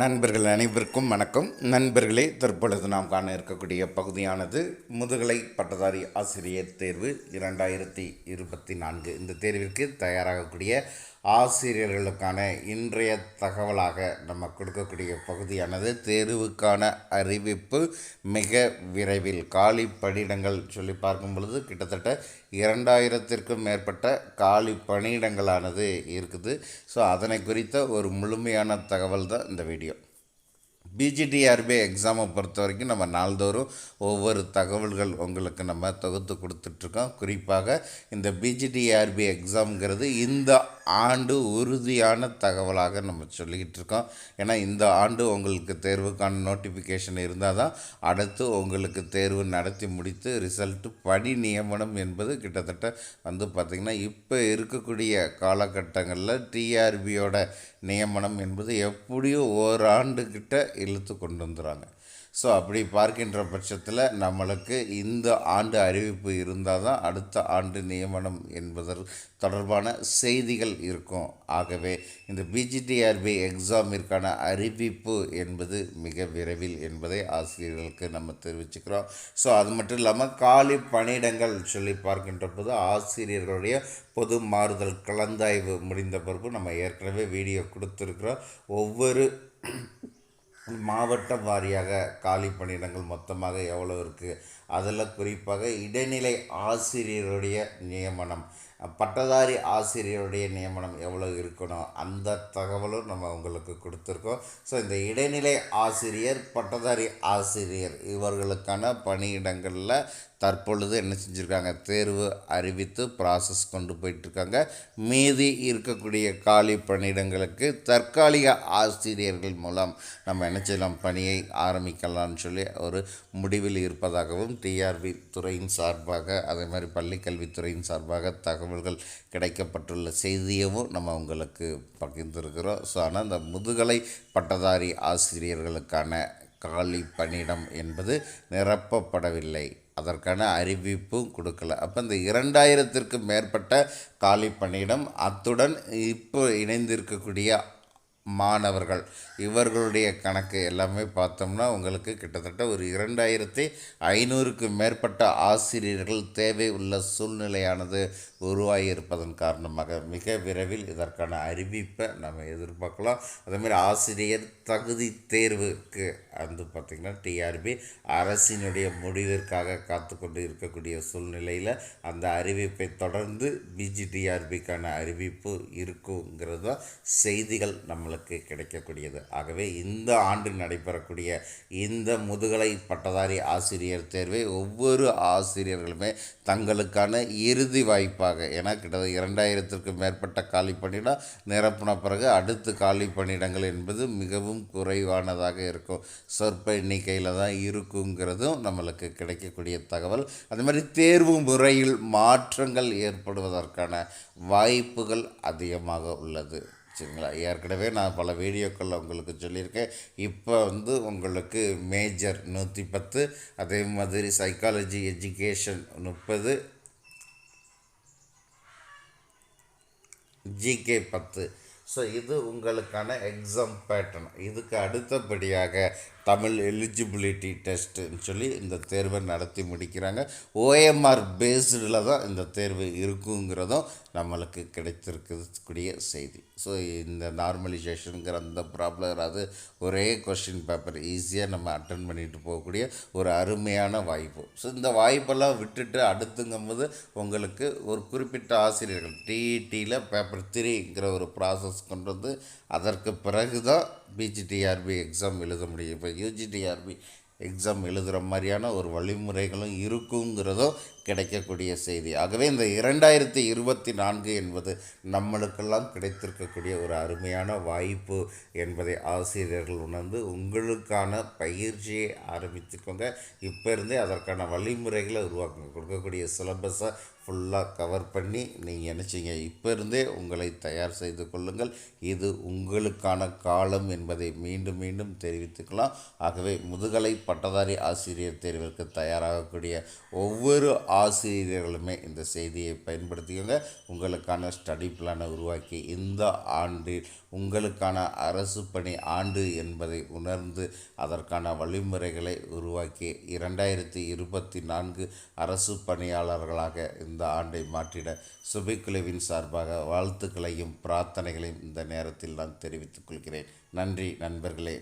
நண்பர்கள் அனைவருக்கும் வணக்கம். நண்பர்களே தற்பொழுது நாம் காண இருக்கக்கூடிய பகுதியானது முதுகலை பட்டதாரி ஆசிரியர் தேர்வு இரண்டாயிரத்தி இருபத்தி நான்கு. இந்த தேர்விற்கு தயாராகக்கூடிய ஆசிரியர்களுக்கான இன்றைய தகவலாக நம்ம கொடுக்கக்கூடிய பகுதியானது. தேர்வுக்கான அறிவிப்பு மிக விரைவில். காலி பணியிடங்கள் சொல்லி பார்க்கும் பொழுது கிட்டத்தட்ட இரண்டாயிரத்திற்கும் மேற்பட்ட காலி பணியிடங்களானது இருக்குது. ஸோ அதனை குறித்த ஒரு முழுமையான தகவல் தான் இந்த வீடியோ. பிஜிடிஆர்பி எக்ஸாமை பொறுத்த வரைக்கும் நம்ம நாள்தோறும் ஒவ்வொரு தகவல்கள் உங்களுக்கு நம்ம தொகுத்து கொடுத்துட்ருக்கோம். குறிப்பாக இந்த பிஜிடிஆர்பி எக்ஸாம்ங்கிறது இந்த ஆண்டு உறுதியான தகவலாக நம்ம சொல்லிக்கிட்டு இருக்கோம் ஏன்னா இந்த ஆண்டு உங்களுக்கு தேர்வுக்கான நோட்டிஃபிகேஷன் இருந்தால் தான் அடுத்து உங்களுக்கு தேர்வு நடத்தி முடித்து ரிசல்ட்டு பணி நியமனம் என்பது கிட்டத்தட்ட வந்து பார்த்திங்கன்னா இப்போ இருக்கக்கூடிய காலகட்டங்களில் டிஆர்பியோட நியமனம் என்பது எப்படியோ ஓராண்டுக்கிட்ட இழுத்து கொண்டு வந்துடுறாங்க. ஸோ அப்படி பார்க்கின்ற பட்சத்தில் நம்மளுக்கு இந்த ஆண்டு அறிவிப்பு இருந்தால் தான் அடுத்த ஆண்டு நியமனம் என்பதற்கு தொடர்பான செய்திகள் இருக்கும். ஆகவே இந்த பிஜிடிஆர்பி எக்ஸாமிற்கான அறிவிப்பு என்பது மிக விரைவில் என்பதை ஆசிரியர்களுக்கு நம்ம தெரிவிச்சுக்கிறோம். ஸோ அது மட்டும் இல்லாமல் காலி பணியிடங்கள் சொல்லி பார்க்கின்ற போது ஆசிரியர்களுடைய பொது மாறுதல் கலந்தாய்வு முடிந்த பிறகு நம்ம ஏற்கனவே வீடியோ கொடுத்துருக்குறோம். ஒவ்வொரு மாவட்டம் வாரியாக காலி பணியிடங்கள் மொத்தமாக எவ்வளோ இருக்குது அதில் குறிப்பாக இடைநிலை ஆசிரியருடைய நியமனம். பட்டதாரி ஆசிரியருடைய நியமனம் எவ்வளோ இருக்கணும்? அந்த தகவலும் நம்ம உங்களுக்கு கொடுத்துருக்கோம். ஸோ இந்த இடைநிலை ஆசிரியர் பட்டதாரி ஆசிரியர் இவர்களுக்கான பணியிடங்களில் தற்பொழுது என்ன செஞ்சுருக்காங்க? தேர்வு அறிவித்து ப்ராசஸ் கொண்டு போயிட்டுருக்காங்க. மீதி இருக்கக்கூடிய காலி பணியிடங்களுக்கு தற்காலிக ஆசிரியர்கள் மூலம் நம்ம என்ன செய்யலாம்? பணியை ஆரம்பிக்கலாம்னு சொல்லி ஒரு முடிவில் இருப்பதாகவும் டிஆர்பி துறையின் சார்பாக அதே மாதிரி பள்ளிக்கல்வித்துறையின் சார்பாக தகவல்கள் கிடைக்கப்பட்டுள்ள செய்தியவும் நம்ம உங்களுக்கு பகிர்ந்திருக்கிறோம். ஸோ ஆனால் இந்த முதுகலை பட்டதாரி ஆசிரியர்களுக்கான காலி பணியிடம் என்பது நிரப்பப்படவில்லை. அதற்கான அறிவிப்பும் கொடுக்கல. அப்போ இந்த இரண்டாயிரத்திற்கும் மேற்பட்ட காலி பணியிடம் அத்துடன் இப்போ இணைந்திருக்கக்கூடிய மாணவர்கள். இவர்களுடைய கணக்கு எல்லாமே பார்த்தோம்னா உங்களுக்கு கிட்டத்தட்ட ஒரு இரண்டாயிரத்தி ஐநூறுக்கு மேற்பட்ட ஆசிரியர்கள் தேவை உள்ள சூழ்நிலையானது உருவாகி இருப்பதன் காரணமாக மிக விரைவில் இதற்கான அறிவிப்பை நம்ம எதிர்பார்க்கலாம். அதேமாதிரி ஆசிரியர் தகுதி தேர்வுக்கு வந்து பார்த்திங்கன்னா டிஆர்பி அரசினுடைய முடிவிற்காக காத்து கொண்டு இருக்கக்கூடிய சூழ்நிலையில் அந்த அறிவிப்பை தொடர்ந்து பிஜிடிஆர்பிக்கான அறிவிப்பு இருக்குங்கிறது தான் செய்திகள் நம்மளுக்கு கிடைக்கக்கூடியது. ஆகவே இந்த ஆண்டு நடைபெறக்கூடிய இந்த முதுகலை பட்டதாரி ஆசிரியர் தேர்வை ஒவ்வொரு ஆசிரியர்களுமே தங்களுக்கான இறுதி வாய்ப்பாக ஏன்னா கிட்டத்தட்ட இரண்டாயிரத்திற்கும் மேற்பட்ட காலி பணியிடம் நிரப்பின பிறகு அடுத்து காலி பணியிடங்கள் என்பது மிகவும் குறைவானதாக இருக்கும். சொற்ப எண்ணிக்கையில் தான் இருக்குங்கிறதும் நம்மளுக்கு கிடைக்கக்கூடிய தகவல். அதே மாதிரி தேர்வு முறையில் மாற்றங்கள் ஏற்படுவதற்கான வாய்ப்புகள் அதிகமாக உள்ளது. சரிங்களா ஏற்கனவே நான் பல வீடியோக்களில் உங்களுக்கு சொல்லியிருக்கேன். இப்போ வந்து உங்களுக்கு மேஜர் நூற்றி பத்து அதே மாதிரி சைக்காலஜி எஜுகேஷன் முப்பது ஜிகே பத்து. ஸோ இது உங்களுக்கான எக்ஸாம் பேட்டர்ன் இதுக்கு அடுத்தபடியாக தமிழ் எலிஜிபிலிட்டி டெஸ்ட்டுன்னு சொல்லி இந்த தேர்வை நடத்தி முடிக்கிறாங்க. ஓஎம்ஆர் பேஸ்டில் தான் இந்த தேர்வு இருக்குங்கிறதும் நம்மளுக்கு கிடைத்திருக்கக்கூடிய செய்தி. ஸோ இந்த நார்மலைசேஷனுங்கிற அந்த ப்ராப்ளம் வராது ஒரே கொஷின் பேப்பர் ஈஸியாக நம்ம அட்டன் பண்ணிட்டு போகக்கூடிய ஒரு அருமையான வாய்ப்பு. ஸோ இந்த வாய்ப்பெல்லாம் விட்டுட்டு அடுத்துங்கும்போது உங்களுக்கு ஒரு குறிப்பிட்ட ஆசிரியர்கள் டிஇடியில் பேப்பர் த்ரீங்கிற ஒரு ப்ராசஸ் கொண்டு வந்து அதற்கு பிறகு தான் பிஜிடிஆர்பி எக்ஸாம் எழுத முடியும். இப்போ யூஜிடிஆர்பி எக்ஸாம் எழுதுகிற மாதிரியான ஒரு வழிமுறைகளும் இருக்குங்கிறதும் கிடைக்கக்கூடிய செய்தி. ஆகவே இந்த இரண்டாயிரத்தி இருபத்தி நான்கு என்பது நம்மளுக்கெல்லாம் கிடைத்திருக்கக்கூடிய ஒரு அருமையான வாய்ப்பு என்பதை ஆசிரியர்கள் உணர்ந்து உங்களுக்கான பயிற்சியை ஆரம்பித்துக்கோங்க இப்போ இருந்தே அதற்கான வழிமுறைகளை உருவாக்குங்க. கொடுக்கக்கூடிய சிலபஸை ஃபுல்லாக கவர் பண்ணி நீங்கள் நினச்சிங்க. இப்போ இருந்தே உங்களை தயார் செய்து கொள்ளுங்கள். இது உங்களுக்கான காலம் என்பதை மீண்டும் மீண்டும் தெரிவித்துக்கலாம். ஆகவே முதுகலை பட்டதாரி ஆசிரியர் தேர்விற்கு தயாராகக்கூடிய ஒவ்வொரு ஆசிரியர்களுமே இந்த செய்தியை பயன்படுத்திக்கோங்க. உங்களுக்கான ஸ்டடி பிளானை உருவாக்கி இந்த ஆண்டில் உங்களுக்கான அரசு பணி ஆண்டு என்பதை உணர்ந்து அதற்கான வழிமுறைகளை உருவாக்கி இரண்டாயிரத்தி இருபத்தி நான்கு அரசு பணியாளர்களாக இந்த ஆண்டை மாற்றிட சுபைக்குழுவின் சார்பாக வாழ்த்துக்களையும் பிரார்த்தனைகளையும் இந்த நேரத்தில் நான் தெரிவித்துக் கொள்கிறேன். நன்றி நண்பர்களே.